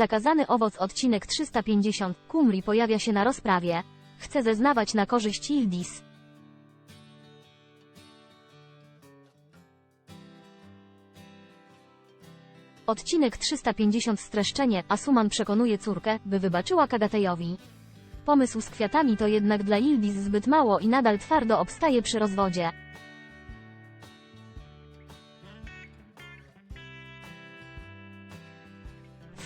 Zakazany owoc odcinek 350. Kumri pojawia się na rozprawie. Chce zeznawać na korzyść Ildis. Odcinek 350 Streszczenie. Asuman przekonuje córkę, by wybaczyła Kagatejowi. Pomysł z kwiatami to jednak dla Ildis zbyt mało i nadal twardo obstaje przy rozwodzie.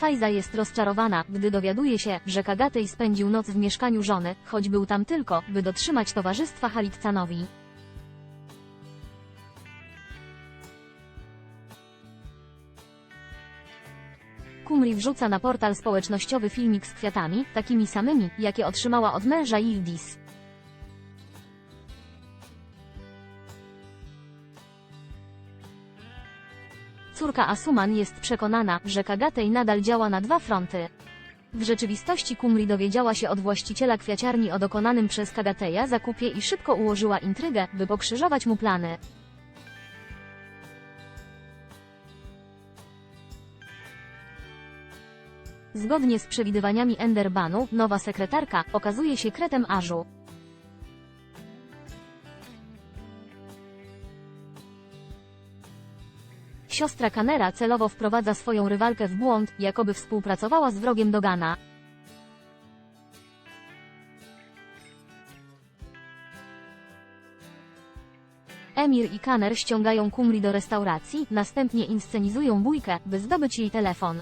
Fajza jest rozczarowana, gdy dowiaduje się, że Kagatej spędził noc w mieszkaniu żony, choć był tam tylko, by dotrzymać towarzystwa Halitcanowi. Kumri wrzuca na portal społecznościowy filmik z kwiatami, takimi samymi, jakie otrzymała od męża Ildis. Córka Asuman jest przekonana, że Kagatej nadal działa na dwa fronty. W rzeczywistości Kumri dowiedziała się od właściciela kwiaciarni o dokonanym przez Kagateja zakupie i szybko ułożyła intrygę, by pokrzyżować mu plany. Zgodnie z przewidywaniami Enderbanu, nowa sekretarka okazuje się kretem Ażu. Siostra Kanera celowo wprowadza swoją rywalkę w błąd, jakoby współpracowała z wrogiem Dogana. Emir i Kaner ściągają Kumri do restauracji, następnie inscenizują bójkę, by zdobyć jej telefon.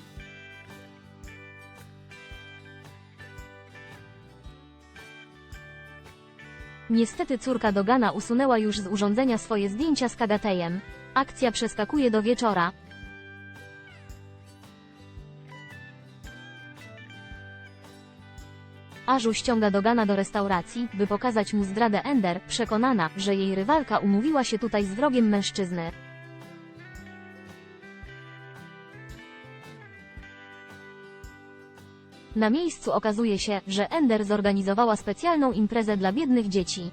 Niestety córka Dogana usunęła już z urządzenia swoje zdjęcia z Kagatejem. Akcja przeskakuje do wieczora. Ażu ściąga Dogana do restauracji, by pokazać mu zdradę Ender, przekonana, że jej rywalka umówiła się tutaj z wrogiem mężczyzny. Na miejscu okazuje się, że Ender zorganizowała specjalną imprezę dla biednych dzieci.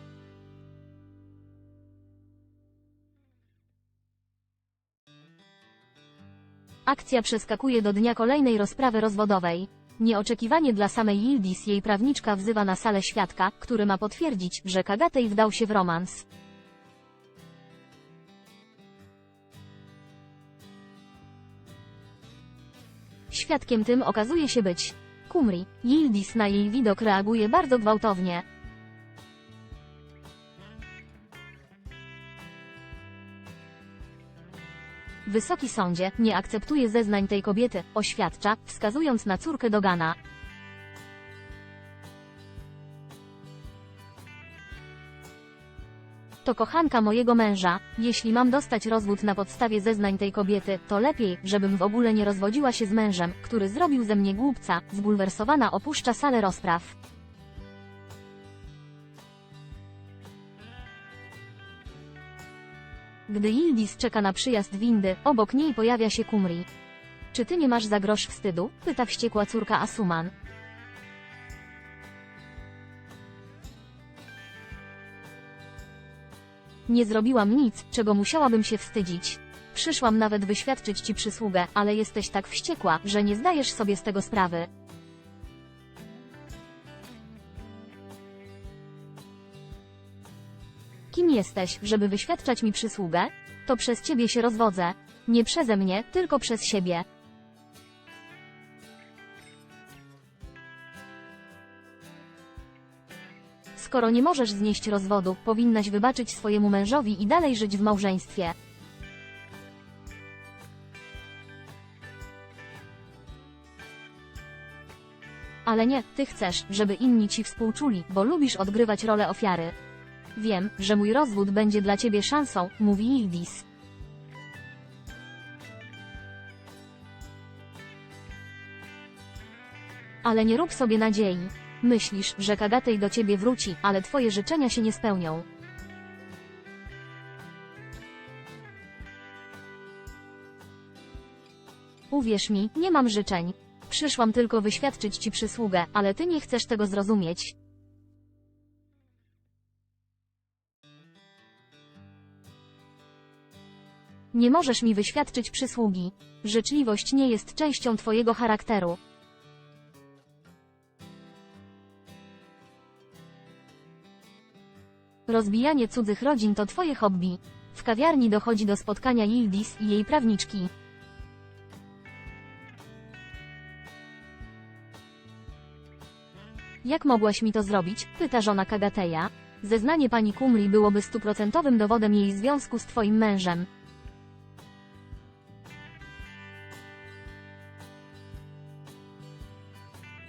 Akcja przeskakuje do dnia kolejnej rozprawy rozwodowej. Nieoczekiwanie dla samej Yildis jej prawniczka wzywa na salę świadka, który ma potwierdzić, że Kagatej wdał się w romans. Świadkiem tym okazuje się być Kumri. Yildis na jej widok reaguje bardzo gwałtownie. Wysoki sądzie nie akceptuje zeznań tej kobiety, oświadcza, wskazując na córkę Dogana. To kochanka mojego męża. Jeśli mam dostać rozwód na podstawie zeznań tej kobiety, to lepiej, żebym w ogóle nie rozwodziła się z mężem, który zrobił ze mnie głupca. Zbulwersowana opuszcza salę rozpraw. Gdy Yildis czeka na przyjazd windy, obok niej pojawia się Kumri. Czy ty nie masz za grosz wstydu? Pyta wściekła córka Asuman. Nie zrobiłam nic, czego musiałabym się wstydzić. Przyszłam nawet wyświadczyć ci przysługę, ale jesteś tak wściekła, że nie zdajesz sobie z tego sprawy. Kim jesteś, żeby wyświadczać mi przysługę? To przez ciebie się rozwodzę. Nie przeze mnie, tylko przez siebie. Skoro nie możesz znieść rozwodu, powinnaś wybaczyć swojemu mężowi i dalej żyć w małżeństwie. Ale nie, ty chcesz, żeby inni ci współczuli, bo lubisz odgrywać rolę ofiary. Wiem, że mój rozwód będzie dla ciebie szansą, mówi Ildis. Ale nie rób sobie nadziei. Myślisz, że Kagatej do ciebie wróci, ale twoje życzenia się nie spełnią. Uwierz mi, nie mam życzeń. Przyszłam tylko wyświadczyć ci przysługę, ale ty nie chcesz tego zrozumieć. Nie możesz mi wyświadczyć przysługi. Życzliwość nie jest częścią Twojego charakteru. Rozbijanie cudzych rodzin to Twoje hobby. W kawiarni dochodzi do spotkania Yildiz i jej prawniczki. Jak mogłaś mi to zrobić? pyta żona Kagateja. Zeznanie pani Kumli byłoby stuprocentowym dowodem jej związku z twoim mężem.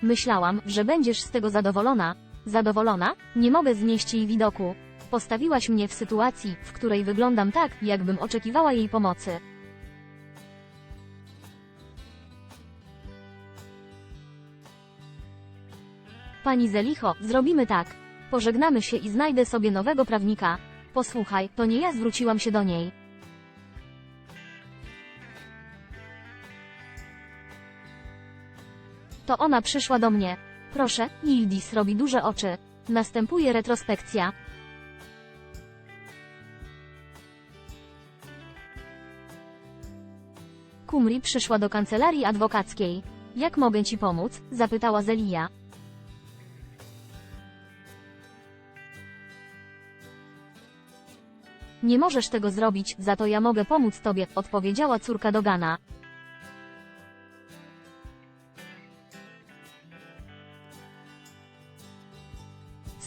Myślałam, że będziesz z tego zadowolona. Zadowolona? Nie mogę znieść jej widoku. Postawiłaś mnie w sytuacji, w której wyglądam tak, jakbym oczekiwała jej pomocy. Pani Zelicho, zrobimy tak. Pożegnamy się i znajdę sobie nowego prawnika. Posłuchaj, to nie ja zwróciłam się do niej. To ona przyszła do mnie. Proszę, Yildiz robi duże oczy. Następuje retrospekcja. Kumri przyszła do kancelarii adwokackiej. Jak mogę ci pomóc? zapytała Zelia. Nie możesz tego zrobić, za to ja mogę pomóc tobie, odpowiedziała córka Dogana.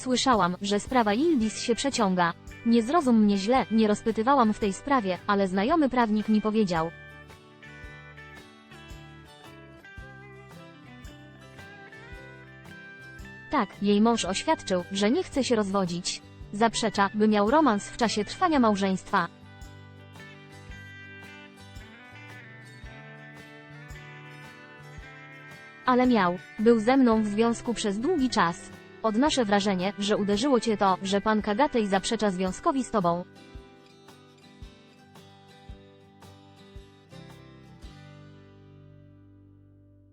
Słyszałam, że sprawa Yildiz się przeciąga. Nie zrozum mnie źle, nie rozpytywałam w tej sprawie, ale znajomy prawnik mi powiedział. Tak, jej mąż oświadczył, że nie chce się rozwodzić. Zaprzecza, by miał romans w czasie trwania małżeństwa. Ale miał. Był ze mną w związku przez długi czas. Odnoszę wrażenie, że uderzyło cię to, że pan Kagatej zaprzecza związkowi z tobą.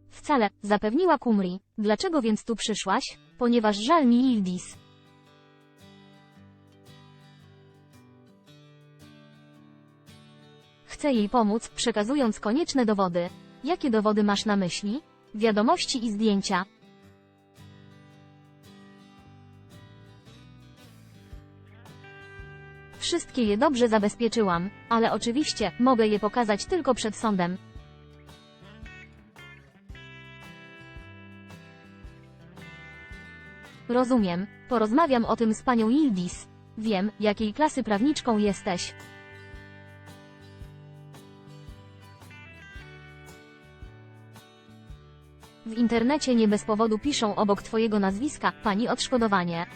Wcale, zapewniła Kumri. Dlaczego więc tu przyszłaś? Ponieważ żal mi Yildiz. Chcę jej pomóc, przekazując konieczne dowody. Jakie dowody masz na myśli? Wiadomości i zdjęcia. Wszystkie je dobrze zabezpieczyłam, ale oczywiście, mogę je pokazać tylko przed sądem. Rozumiem, porozmawiam o tym z panią Yildiz. Wiem, jakiej klasy prawniczką jesteś. W internecie nie bez powodu piszą obok twojego nazwiska, pani odszkodowanie.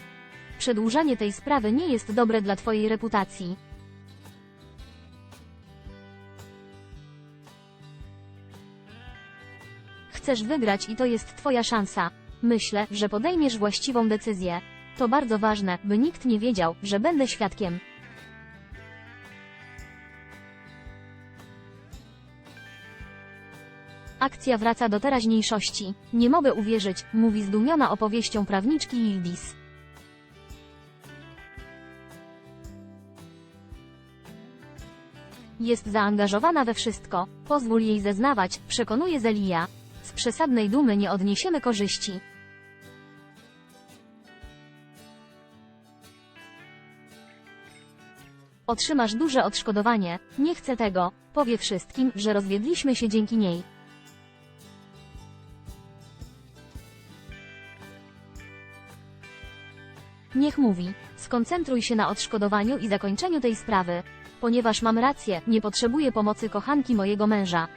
Przedłużanie tej sprawy nie jest dobre dla twojej reputacji. Chcesz wygrać i to jest twoja szansa. Myślę, że podejmiesz właściwą decyzję. To bardzo ważne, by nikt nie wiedział, że będę świadkiem. Akcja wraca do teraźniejszości. Nie mogę uwierzyć, mówi zdumiona opowieścią prawniczki Yildiz. Jest zaangażowana we wszystko. Pozwól jej zeznawać, przekonuje Zelia. Z przesadnej dumy nie odniesiemy korzyści. Otrzymasz duże odszkodowanie. Nie chcę tego. Powie wszystkim, że rozwiedliśmy się dzięki niej. Niech mówi. Skoncentruj się na odszkodowaniu i zakończeniu tej sprawy. Ponieważ mam rację, nie potrzebuję pomocy kochanki mojego męża.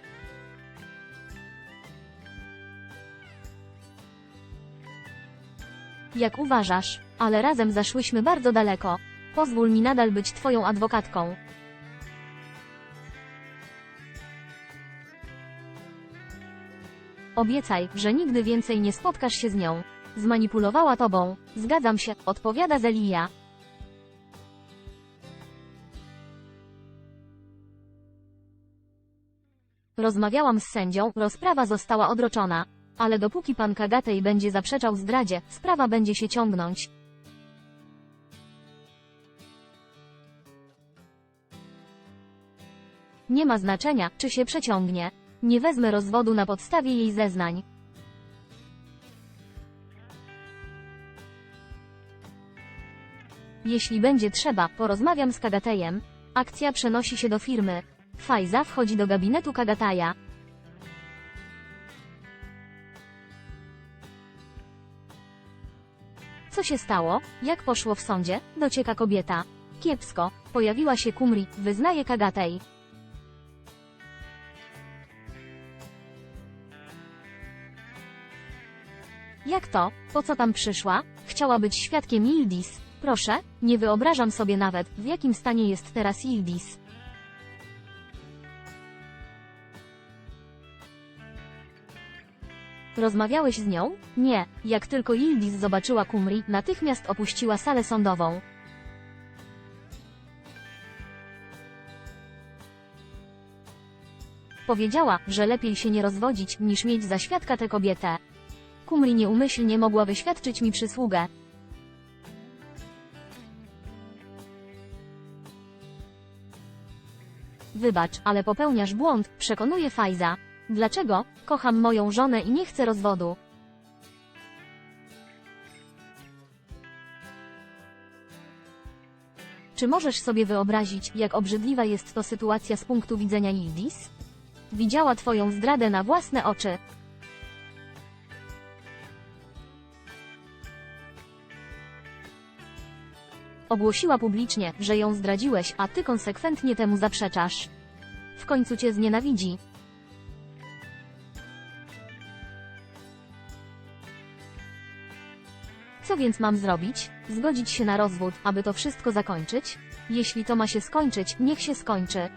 Jak uważasz? Ale razem zaszłyśmy bardzo daleko. Pozwól mi nadal być twoją adwokatką. Obiecaj, że nigdy więcej nie spotkasz się z nią. Zmanipulowała tobą. Zgadzam się, odpowiada Zelia. Rozmawiałam z sędzią, rozprawa została odroczona. Ale dopóki pan Kagatej będzie zaprzeczał zdradzie, sprawa będzie się ciągnąć. Nie ma znaczenia, czy się przeciągnie. Nie wezmę rozwodu na podstawie jej zeznań. Jeśli będzie trzeba, porozmawiam z Kagatejem. Akcja przenosi się do firmy. Fajza wchodzi do gabinetu Kagataja. Co się stało? Jak poszło w sądzie? Docieka kobieta. Kiepsko. Pojawiła się Kumri, wyznaje Kagatej. Jak to? Po co tam przyszła? Chciała być świadkiem Yildiz. Proszę, nie wyobrażam sobie nawet, w jakim stanie jest teraz Yildiz. Rozmawiałeś z nią? Nie. Jak tylko Yildiz zobaczyła Kumri, natychmiast opuściła salę sądową. Powiedziała, że lepiej się nie rozwodzić, niż mieć za świadka tę kobietę. Kumri nieumyślnie mogła wyświadczyć mi przysługę. Wybacz, ale popełniasz błąd, przekonuje Fajza. Dlaczego? Kocham moją żonę i nie chcę rozwodu. Czy możesz sobie wyobrazić, jak obrzydliwa jest to sytuacja z punktu widzenia Yildiz? Widziała twoją zdradę na własne oczy. Ogłosiła publicznie, że ją zdradziłeś, a ty konsekwentnie temu zaprzeczasz. W końcu cię znienawidzi. Więc mam zrobić? Zgodzić się na rozwód, aby to wszystko zakończyć? Jeśli to ma się skończyć, niech się skończy.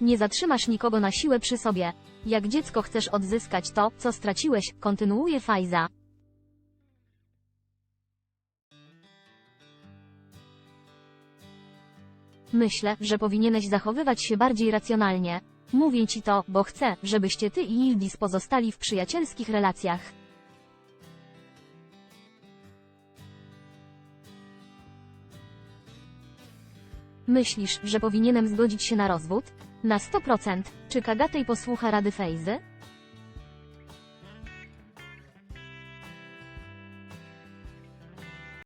Nie zatrzymasz nikogo na siłę przy sobie. Jak dziecko chcesz odzyskać to, co straciłeś, kontynuuje Fajza. Myślę, że powinieneś zachowywać się bardziej racjonalnie. Mówię ci to, bo chcę, żebyście ty i Yildiz pozostali w przyjacielskich relacjach. Myślisz, że powinienem zgodzić się na rozwód? Na 100%. Czy Kagatej posłucha rady Fejzy?